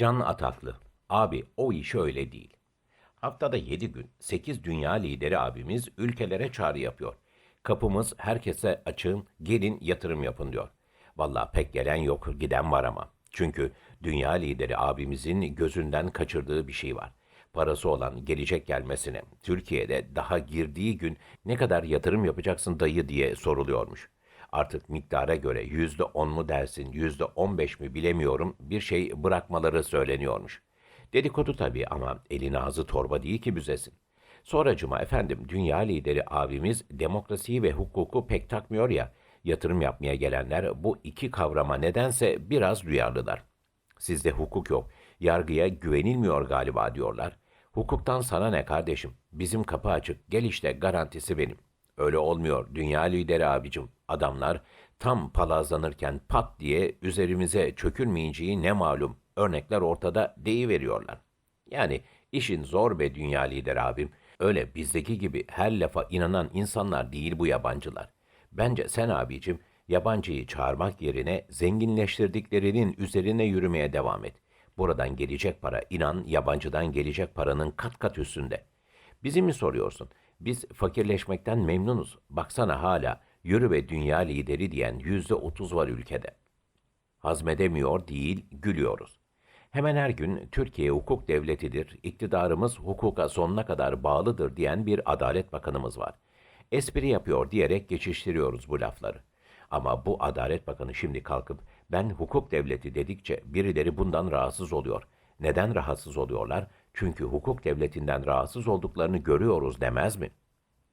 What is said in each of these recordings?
Can Ataklı. Abi o iş öyle değil. Haftada 7 gün 8 dünya lideri abimiz ülkelere çağrı yapıyor. Kapımız herkese açığın gelin yatırım yapın diyor. Vallahi pek gelen yok giden var ama. Çünkü dünya lideri abimizin gözünden kaçırdığı bir şey var. Parası olan gelecek gelmesine Türkiye'de daha girdiği gün ne kadar yatırım yapacaksın dayı diye soruluyormuş. Artık miktara göre yüzde on mu dersin, yüzde on beş mi bilemiyorum bir şey bırakmaları söyleniyormuş. Dedikodu tabii ama elin ağzı torba değil ki büzesin. Sonracıma efendim dünya lideri abimiz demokrasiyi ve hukuku pek takmıyor ya, yatırım yapmaya gelenler bu iki kavrama nedense biraz duyarlılar. Sizde hukuk yok, yargıya güvenilmiyor galiba diyorlar. Hukuktan sana ne kardeşim? Bizim kapı açık, gel işte garantisi benim. Öyle olmuyor dünya lideri abicim. Adamlar tam palazlanırken pat diye üzerimize çökülmeyeceği ne malum. Örnekler ortada deyiveriyorlar. Yani işin zor be dünya lideri abim. Öyle bizdeki gibi her lafa inanan insanlar değil bu yabancılar. Bence sen abicim yabancıyı çağırmak yerine zenginleştirdiklerinin üzerine yürümeye devam et. Buradan gelecek para inan yabancıdan gelecek paranın kat kat üstünde. Bizi mi soruyorsun? Biz fakirleşmekten memnunuz. Baksana hala yürü ve dünya lideri diyen yüzde otuz var ülkede. Hazmedemiyor değil, gülüyoruz. Hemen her gün Türkiye hukuk devletidir, iktidarımız hukuka sonuna kadar bağlıdır diyen bir adalet bakanımız var. Espri yapıyor diyerek geçiştiriyoruz bu lafları. Ama bu adalet bakanı şimdi kalkıp ben hukuk devleti dedikçe birileri bundan rahatsız oluyor. Neden rahatsız oluyorlar? Çünkü hukuk devletinden rahatsız olduklarını görüyoruz demez mi?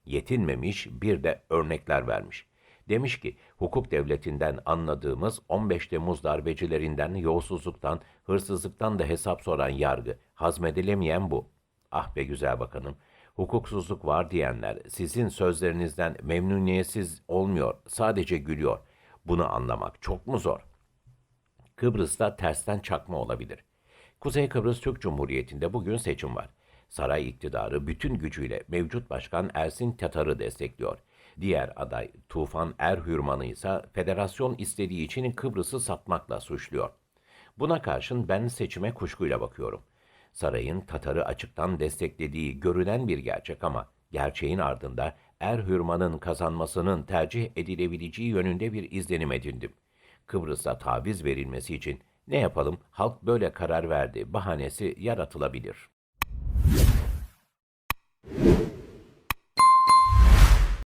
Yetinmemiş bir de örnekler vermiş. Demiş ki hukuk devletinden anladığımız 15 Temmuz darbecilerinden, yolsuzluktan, hırsızlıktan da hesap soran yargı, hazmedilemeyen bu. Ah be güzel bakanım, hukuksuzluk var diyenler sizin sözlerinizden memnuniyetsiz olmuyor, sadece gülüyor. Bunu anlamak çok mu zor? Kıbrıs'ta tersten çakma olabilir. Kuzey Kıbrıs Türk Cumhuriyeti'nde bugün seçim var. Saray iktidarı bütün gücüyle mevcut başkan Ersin Tatar'ı destekliyor. Diğer aday Tufan Erhürman'ı ise federasyon istediği için Kıbrıs'ı satmakla suçluyor. Buna karşın ben seçime kuşkuyla bakıyorum. Sarayın Tatar'ı açıktan desteklediği görünen bir gerçek ama gerçeğin ardında Erhürman'ın kazanmasının tercih edilebileceği yönünde bir izlenim edindim. Kıbrıs'a taviz verilmesi için ne yapalım halk böyle karar verdi bahanesi yaratılabilir.